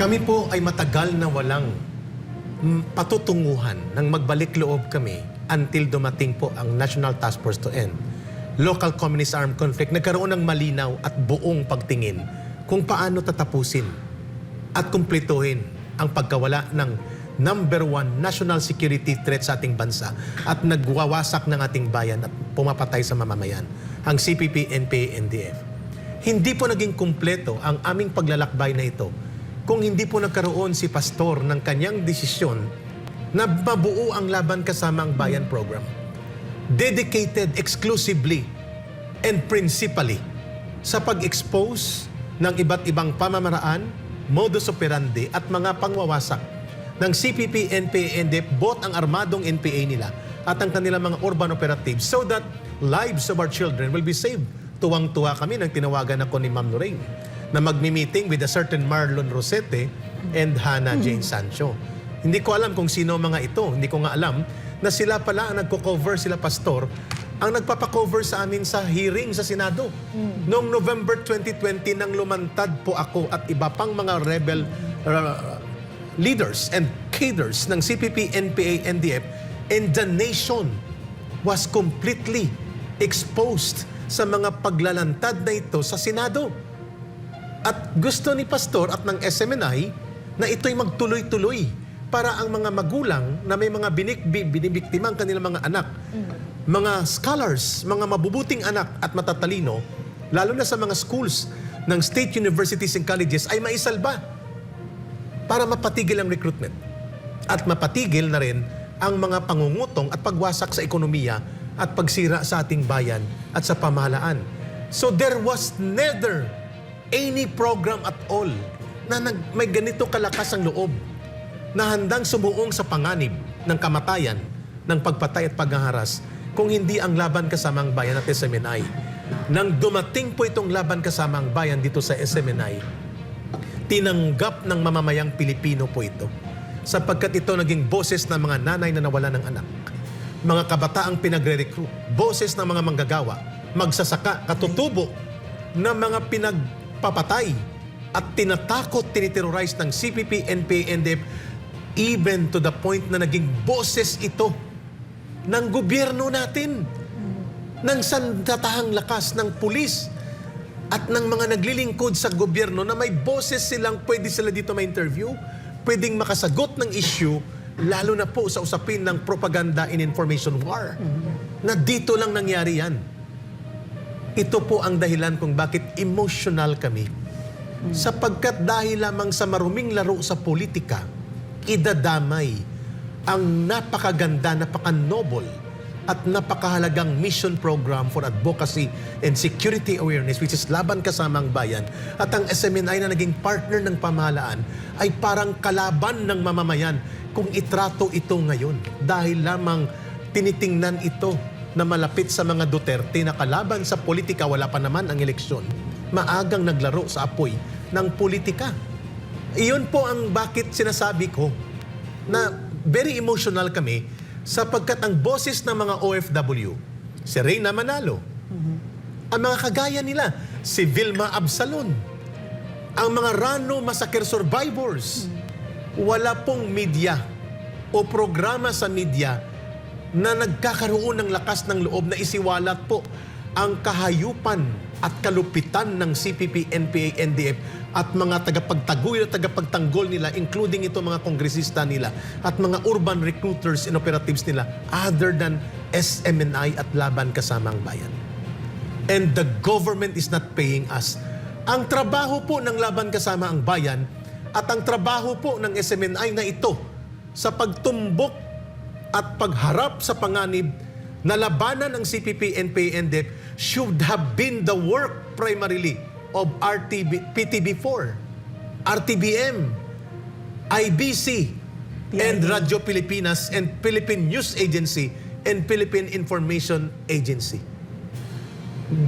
Kami po ay matagal na walang mm, patutunguhan ng magbalik loob kami until dumating po ang National Task Force to End. Local Communist Armed Conflict, nagkaroon ng malinaw at buong pagtingin kung paano tatapusin at kumplituhin ang pagkawala ng number one national security threat sa ating bansa at nagwawasak ng ating bayan at pumapatay sa mamamayan, ang CPP, NPA, NDF. Hindi po naging kumpleto ang aming paglalakbay na ito kung hindi po nagkaroon si pastor ng kanyang desisyon na mabuo ang Laban Kasama ang Bayan program. Dedicated exclusively and principally sa pag-expose ng iba't ibang pamamaraan, modus operandi at mga pangwawasak ng CPP, NPA, NDF, both ang armadong NPA nila at ang kanilang mga urban operatives so that lives of our children will be saved. Tuwang-tuwa kami nang tinawagan ako ni Ma'am Lorraine na magmi-meeting with a certain Marlon Rosete and Hannah Jane Sancho. Hindi ko alam kung sino mga ito. Hindi ko nga alam na sila pala ang nagko-cover sila pastor ang nagpapakover sa amin sa hearing sa Senado. Noong November 2020 nang lumantad po ako at iba pang mga rebel uh, leaders and cadres ng CPP, NPA, NDF and the nation was completely exposed sa mga paglalantad na ito sa Senado. At gusto ni Pastor at ng SMNI na ito'y magtuloy-tuloy para ang mga magulang na may mga binik, bi- binibiktima ang kanilang mga anak, mga scholars, mga mabubuting anak at matatalino, lalo na sa mga schools ng state universities and colleges ay maisalba para mapatigil ang recruitment at mapatigil na rin ang mga pangungutong at pagwasak sa ekonomiya at pagsira sa ating bayan at sa pamahalaan. So there was never any program at all na nag, may ganito kalakas ang loob na handang sumuong sa panganib ng kamatayan, ng pagpatay at paghaharas kung hindi ang laban kasama ang bayan at SMNI. Nang dumating po itong laban kasama ang bayan dito sa SMNI, tinanggap ng mamamayang Pilipino po ito sapagkat ito naging boses ng mga nanay na nawala ng anak, mga kabataang pinagre-recruit, boses ng mga manggagawa, magsasaka, katutubo ng mga pinagpapatay at tinatakot, tiniterrorize ng CPP, NPA, NDF even to the point na naging boses ito ng gobyerno natin, ng sandatahang lakas ng pulis, at ng mga naglilingkod sa gobyerno na may boses silang pwede sila dito ma-interview, pwedeng makasagot ng issue, lalo na po sa usapin ng propaganda and information war. Na dito lang nangyari yan. Ito po ang dahilan kung bakit emotional kami. Sapagkat dahil lamang sa maruming laro sa politika, idadamay ang napakaganda, napaka-noble at napakahalagang mission program for advocacy and security awareness which is Laban Kasama ang Bayan at ang SMNI na naging partner ng pamahalaan ay parang kalaban ng mamamayan kung itrato ito ngayon dahil lamang tinitingnan ito na malapit sa mga Duterte na kalaban sa politika wala pa naman ang eleksyon. Maagang naglaro sa apoy ng politika. Iyon po ang bakit sinasabi ko na very emotional kami sapagkat ang boses ng mga OFW, si Reyna Manalo, ang mga kagaya nila, si Vilma Absalon, ang mga Rano Massacre Survivors, wala pong media o programa sa media na nagkakaroon ng lakas ng loob na isiwalat po ang kahayupan at kalupitan ng CPP, NPA, NDF at mga tagapagtaguyod at tagapagtanggol nila, including ito mga kongresista nila at mga urban recruiters and operatives nila other than SMNI at Laban Kasama ang Bayan. And the government is not paying us. Ang trabaho po ng Laban Kasama ang Bayan at ang trabaho po ng SMNI na ito sa pagtumbok at pagharap sa panganib na labanan ng CPP, NPA, NDF should have been the work primarily of RTB, PTB4, RTBM, IBC, and Radyo Pilipinas and Philippine News Agency and Philippine Information Agency.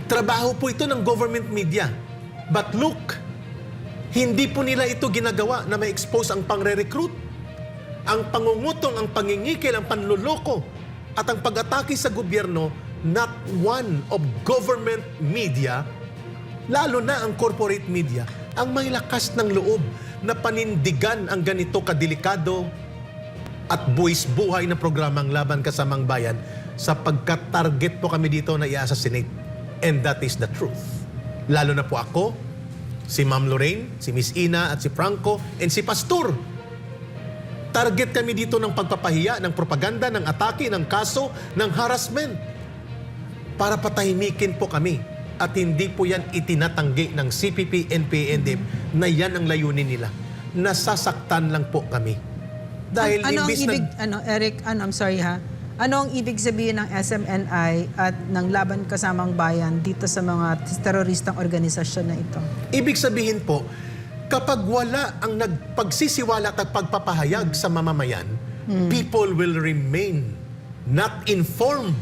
Trabaho po ito ng government media. But look, hindi po nila ito ginagawa na ma-expose ang pangre-recruit, ang pangungutong, ang pangingikil, ang panluloko, at ang pag-atake sa gobyerno, not one of government media lalo na ang corporate media, ang may lakas ng loob na panindigan ang ganito kadelikado at buwis buhay na programang Laban Kasamang Bayan sapagkat target po kami dito na i-assassinate. And that is the truth. Lalo na po ako, si Ma'am Lorraine, si Miss Ina at si Franco, and si Pastor. Target kami dito ng pagpapahiya, ng propaganda, ng atake, ng kaso, ng harassment. Para patahimikin po kami. At hindi po yan itinatanggi ng CPP, NPA, NDF na yan ang layunin nila. Nasasaktan lang po kami. Dahil ano ang imbis ibig, na... ano, Eric, ano, I'm sorry ha. Ano ang ibig sabihin ng SMNI at ng Laban Kasamang Bayan dito sa mga teroristang organisasyon na ito? Ibig sabihin po, kapag wala ang nagpagsisiwala at pagpapahayag sa mamamayan, people will remain not informed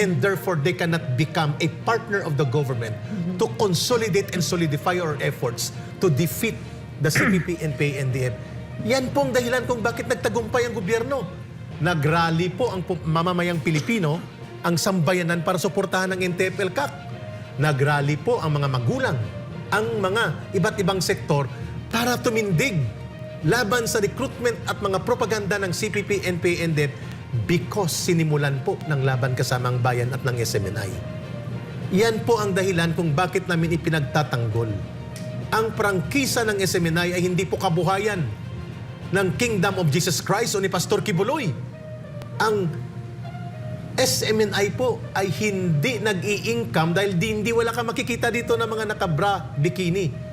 and therefore they cannot become a partner of the government to consolidate and solidify our efforts to defeat the CPP, NPA, NDF. Yan po ang dahilan kung bakit nagtagumpay ang gobyerno. Nagrally po ang mamamayang Pilipino ang sambayanan para suportahan ng NTFL-CAC. Nagrally po ang mga magulang, ang mga iba't ibang sektor para tumindig laban sa recruitment at mga propaganda ng CPP, NPA, NDF because sinimulan po ng laban kasamang bayan at ng SMNI. Yan po ang dahilan kung bakit namin ipinagtatanggol. Ang prangkisa ng SMNI ay hindi po kabuhayan ng Kingdom of Jesus Christ o ni Pastor Kibuloy. Ang SMNI po ay hindi nag-i-income dahil di, hindi wala ka makikita dito ng mga nakabra, bikini.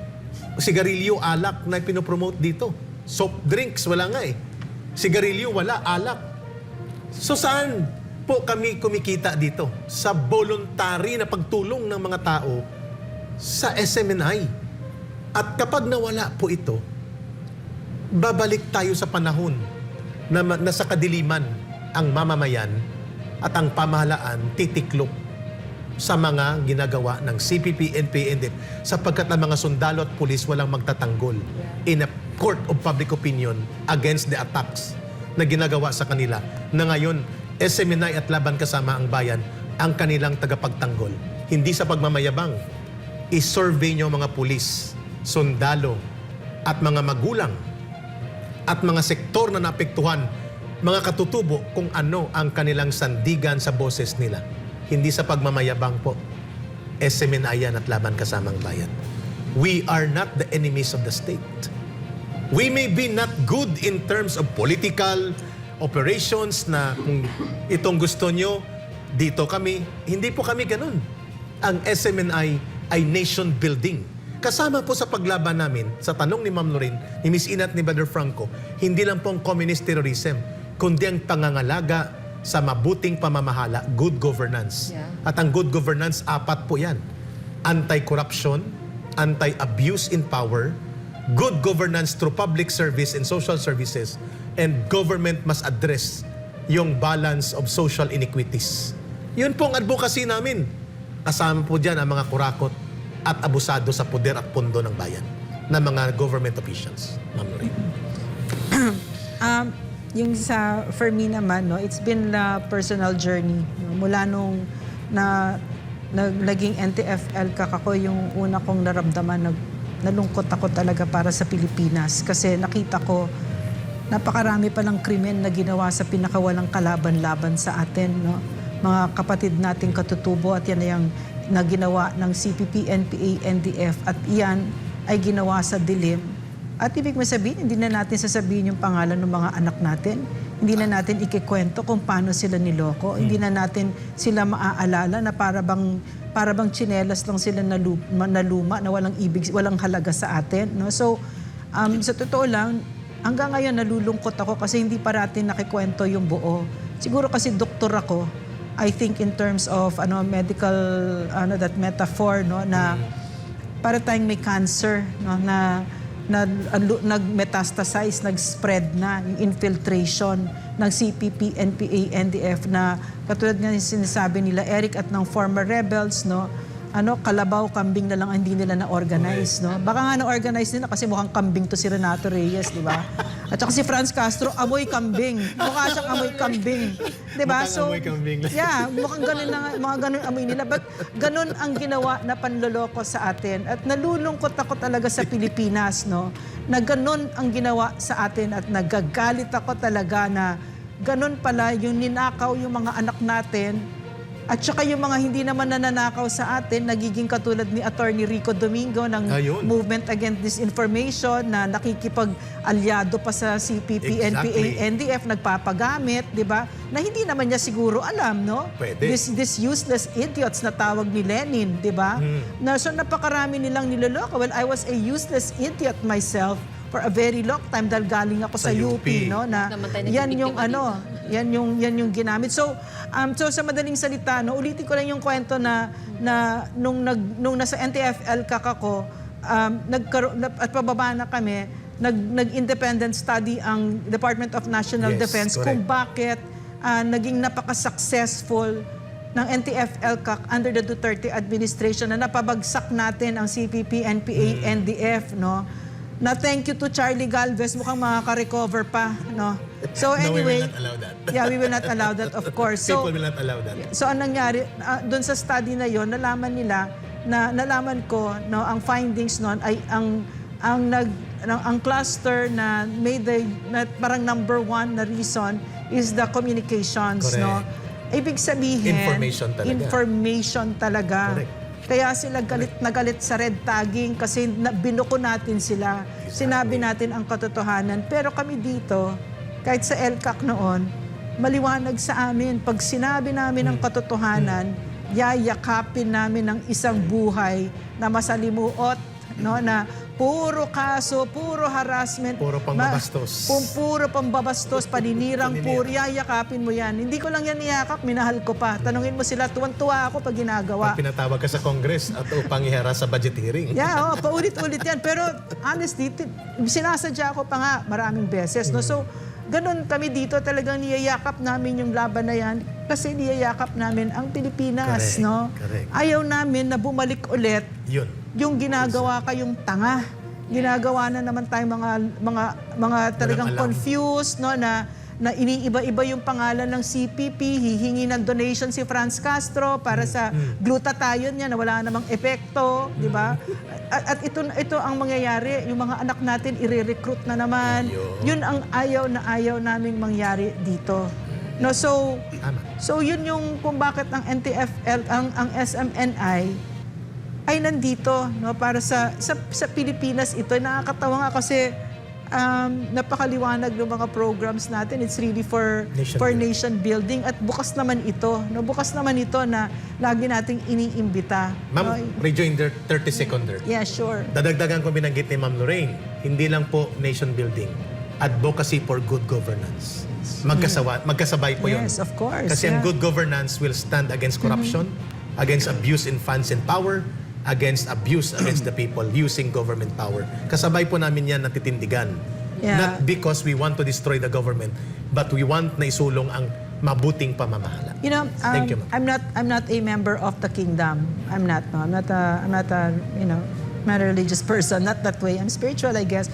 Sigarilyo, alak na pinopromote dito. Soft drinks, wala nga eh. Sigarilyo, wala, alak. So saan po kami kumikita dito? Sa voluntary na pagtulong ng mga tao sa SMNI. At kapag nawala po ito, babalik tayo sa panahon na nasa kadiliman ang mamamayan at ang pamahalaan titiklop sa mga ginagawa ng CPP, NPA, NDF sapagkat ang mga sundalo at pulis walang magtatanggol in a court of public opinion against the attacks na ginagawa sa kanila na ngayon SMNI at Laban Kasama ang Bayan ang kanilang tagapagtanggol. Hindi sa pagmamayabang, i-survey nyo mga pulis, sundalo at mga magulang at mga sektor na naapektuhan, mga katutubo kung ano ang kanilang sandigan sa boses nila. Hindi sa pagmamayabang po. SMNI yan at laban kasamang bayan. We are not the enemies of the state. We may be not good in terms of political operations na kung itong gusto nyo, dito kami. Hindi po kami ganun. Ang SMNI ay nation building. Kasama po sa paglaban namin, sa tanong ni Ma'am Lorraine, ni Miss Inat ni Brother Franco, hindi lang po ang communist terrorism, kundi ang pangangalaga sa mabuting pamamahala, good governance. Yeah. At ang good governance, apat po yan. Anti-corruption, anti-abuse in power, good governance through public service and social services, and government must address yung balance of social inequities. Yun pong advocacy namin. Kasama po dyan ang mga kurakot at abusado sa poder at pondo ng bayan na mga government officials. Ma'am Lorraine. Um, yung sa, for me naman, no, it's been a personal journey. No, mula nung na, nag, naging NTFL kak ako, yung una kong naramdaman, nag, nalungkot ako talaga para sa Pilipinas. Kasi nakita ko, napakarami pa ng krimen na ginawa sa pinakawalang kalaban-laban sa atin. No? Mga kapatid nating katutubo at yan ay ang na ginawa ng CPP, NPA, NDF at iyan ay ginawa sa dilim. At ibig mo sabihin, hindi na natin sasabihin yung pangalan ng mga anak natin. Hindi na natin ikikwento kung paano sila niloko. Hindi na natin sila maaalala na para bang para bang tsinelas lang sila na luma, na walang ibig walang halaga sa atin, no? So um, sa totoo lang, hanggang ngayon nalulungkot ako kasi hindi pa natin nakikwento yung buo. Siguro kasi doktor ako. I think in terms of ano medical ano that metaphor no na para tayong may cancer no na na nag-metastasize, nag-spread na yung infiltration ng CPP, NPA, NDF na katulad nga sinasabi nila Eric at ng former rebels no ano, kalabaw, kambing na lang ang hindi nila na-organize, no? Baka nga na-organize nila kasi mukhang kambing to si Renato Reyes, di ba? At saka si Franz Castro, amoy kambing. Mukha siyang amoy kambing. Di ba? Mukhang amoy kambing yeah, mukhang ganun na, mga ganun amoy nila. But ganun ang ginawa na panloloko sa atin. At nalulungkot ako talaga sa Pilipinas, no? Na ganun ang ginawa sa atin at nagagalit ako talaga na ganun pala yung ninakaw yung mga anak natin at saka yung mga hindi naman nananakaw sa atin, nagiging katulad ni Attorney Rico Domingo ng Ayun. Movement Against Disinformation na nakikipag-alyado pa sa CPP, NPA, Exactly. NDF, nagpapagamit, di ba? Na hindi naman niya siguro alam, no? Pwede. This, this useless idiots na tawag ni Lenin, di ba? Hmm. Na, so napakarami nilang niloloko. Well, I was a useless idiot myself for a very long time dahil galing ako sa, Sa UP, UP. no? Na yan yung ano, yan yung yan yung ginamit. So, um so sa madaling salita, no, ulitin ko lang yung kwento na na nung nag nung nasa NTFL kakako, um nagkaroon na- at pababa na kami, nag nag-independent study ang Department of National Yes, Defense correct. kung bakit ah, naging napaka-successful ng NTFL CAC under the Duterte administration na napabagsak natin ang CPP, NPA, Mm. NDF, no? Na thank you to Charlie Galvez, mukhang makaka-recover pa, no? So No, we will anyway, not allow that. yeah, we will not allow that, of course. So, People will not allow that. So ang nangyari doon sa study na yon, nalaman nila na nalaman ko no ang findings noon ay ang ang nag ang, ang cluster na made the na parang number one na reason is the communications no. Ibig sabihin Information talaga. information talaga. Correct. Kaya sila galit na galit sa red tagging kasi binuko natin sila. Sinabi natin ang katotohanan. Pero kami dito, kahit sa LCAC noon, maliwanag sa amin. Pag sinabi namin Hmm. ang katotohanan, yayakapin namin ang isang buhay na masalimuot, no, na puro kaso, puro harassment. Puro pambabastos. Ma- pu- puro pambabastos, paninirang Paninira. puro, yayakapin mo yan. Hindi ko lang yan niyakap, minahal ko pa. Tanungin mo sila, tuwan-tuwa ako pag ginagawa. Pag pinatawag ka sa Congress at upang ihara sa budget hearing. Yeah, oh, paulit-ulit yan. Pero honestly, sinasadya ko pa nga maraming beses. No? So, ganun kami dito talagang niyayakap namin yung laban na yan kasi niyayakap namin ang Pilipinas. Correct, no? correct. Ayaw namin na bumalik ulit Yun. Yung ginagawa kayong tanga. Ginagawa na naman tayo mga mga mga talagang alam. confused no na na iniiba-iba yung pangalan ng CPP, hihingi ng donation si Franz Castro para sa glutathione niya na wala namang epekto, di ba? At, at ito ito ang mangyayari, yung mga anak natin i-recruit na naman. Yun ang ayaw na ayaw naming mangyari dito. No, so. So yun yung kung bakit ang NTFL, ang, ang SMNI ay nandito no para sa sa, sa Pilipinas ito nakakatawa nga kasi um, napakaliwanag ng mga programs natin it's really for Nation for building. nation building at bukas naman ito no bukas naman ito na lagi nating iniimbita no? Ma'am, rejoin their 30 second there. yeah sure Dadagdagan ko binanggit ni Ma'am Lorraine, hindi lang po nation building, advocacy for good governance. Magkasawa, magkasabay po yun. yes of course Kasi ang yeah. good governance will stand against corruption, against abuse in funds and power, against abuse against the people using government power. Kasabay po namin yan natitindigan. Yeah. Not because we want to destroy the government, but we want na isulong ang mabuting pamamahala. You know, um, Thank you, ma'am. I'm not I'm not a member of the kingdom. I'm not. No, I'm not a I'm not a you know, not a religious person. Not that way. I'm spiritual, I guess.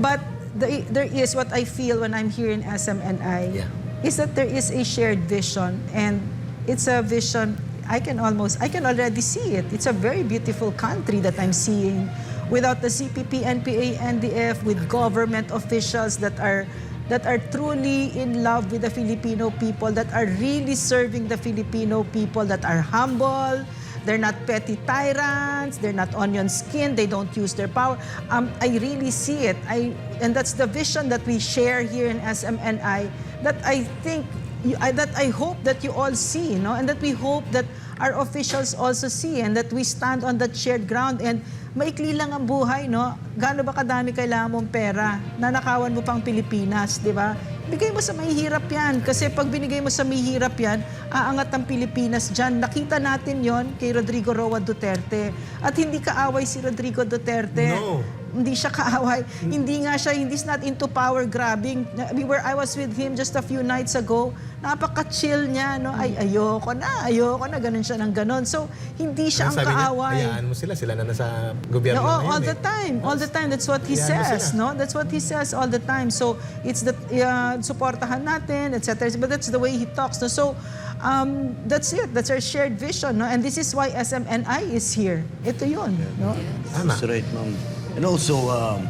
But the, there is what I feel when I'm here in SMNI Yeah. is that there is a shared vision, and it's a vision. I can almost I can already see it. It's a very beautiful country that I'm seeing. Without the CPP, NPA, NDF, with government officials that are that are truly in love with the Filipino people, that are really serving the Filipino people, that are humble, they're not petty tyrants, they're not onion skin, they don't use their power. Um, I really see it. I, and that's the vision that we share here in SMNI that I think, that I hope that you all see, no? and that we hope that our officials also see and that we stand on that shared ground and maikli lang ang buhay, no? Gaano ba kadami kailangan mong pera? Nanakawan mo pang Pilipinas, di ba? Bigay mo sa mahihirap yan. Kasi pag binigay mo sa mahihirap yan, aangat ang Pilipinas dyan. Nakita natin yon kay Rodrigo Roa Duterte. At hindi kaaway si Rodrigo Duterte. No. Hindi siya kaaway. Hindi nga siya, hindi not into power grabbing. We were, I was with him just a few nights ago. Napaka-chill niya, no? Ay, ayoko na, ayoko na, ganun siya ng ganun. So, hindi siya ang niya, kaaway. hayaan mo sila, sila na nasa gobyerno ngayon all eh. the time. All the time. That's what he says, no? That's what he says all the time. So, it's the, uh, supportahan natin, etc. But that's the way he talks. No? So, um, that's it. That's our shared vision, no? And this is why SMNI is here. Ito yun, no? Tama. That's right, ma'am. And also, um,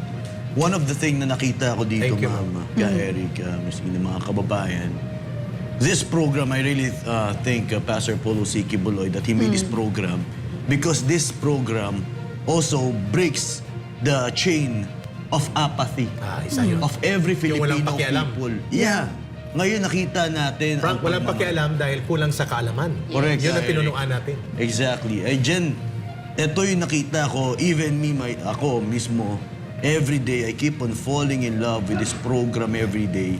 one of the thing na nakita ko dito, Thank you, ma'am, ka Eric, uh, Ms. Ina, mga kababayan, this program, I really uh, thank uh, Pastor Polo C. Kibuloy that he made this program because this program also breaks the chain of apathy Ah, isa yun. of every Yung walang Filipino pakialam. people. Yeah. Ngayon nakita natin Frank, ang walang pagmamahal. pakialam dahil kulang sa kaalaman. Correct, Yun ang Eric. pinunuan natin. Exactly. Ay, Jen, ito yung nakita ko, even me, my, ako mismo, every day, I keep on falling in love with this program every day,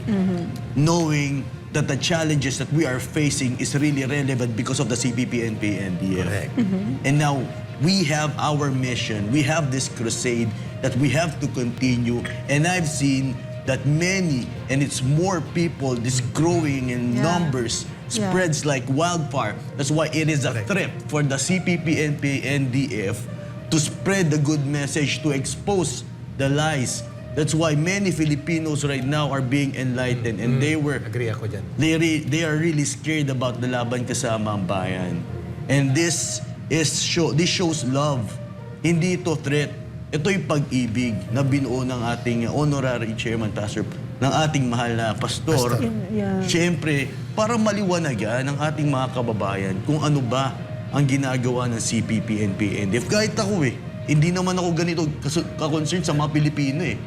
knowing that the challenges that we are facing is really relevant because of the CPP, NP, NDF. Correct. And now, we have our mission. We have this crusade that we have to continue. And I've seen that many, and it's more people, this growing in Yeah. numbers. Spreads like wildfire. That's why it is a Correct. threat for the CPP, NP, NDF to spread the good message, to expose the lies. That's why many Filipinos right now are being enlightened and they were Agree ako dyan. they re- they are really scared about the laban kasama ang bayan. And this is show this shows love. Hindi ito threat. Ito yung pag-ibig na binuo ng ating honorary chairman pastor ng ating mahal na pastor. Pastor. Yeah. Siyempre, para maliwanagan ng ating mga kababayan kung ano ba ang ginagawa ng CPP, NP, NDF. Kahit ako eh, hindi naman ako ganito ka-concerned sa mga Pilipino eh.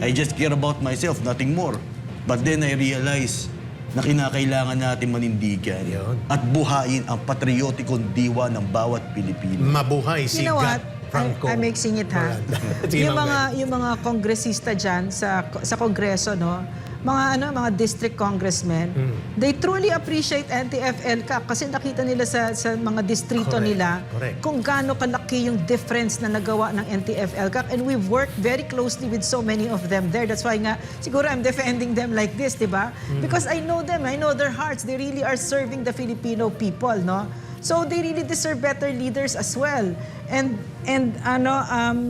I just care about myself, nothing more. But then I realize na kinakailangan natin manindigan Yun. at buhayin ang patriotikong diwa ng bawat Pilipino. Mabuhay si You know what? Franco. I'm mixing it ha. Sige, yung Ma'am mga yung mga kongresista diyan sa sa kongreso no, mga ano mga district congressmen, Hmm. they truly appreciate NTFL ka kasi nakita nila sa sa mga distrito Correct. nila Correct. kung gaano kalaki yung difference na nagawa ng NTFL ka and we've worked very closely with so many of them there. That's why nga siguro I'm defending them like this, 'di ba? Hmm. Because I know them, I know their hearts. They really are serving the Filipino people, no? So they really deserve better leaders as well. And and ano um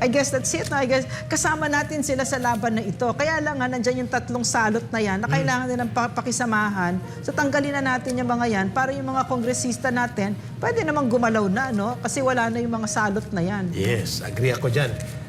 I guess that's it. I guess kasama natin sila sa laban na ito. Kaya lang nga nandiyan yung tatlong salot na yan na kailangan nilang pa- pakisamahan. So tanggalin na natin yung mga yan para yung mga kongresista natin pwede namang gumalaw na, no? Kasi wala na yung mga salot na yan. Yes, agree ako dyan.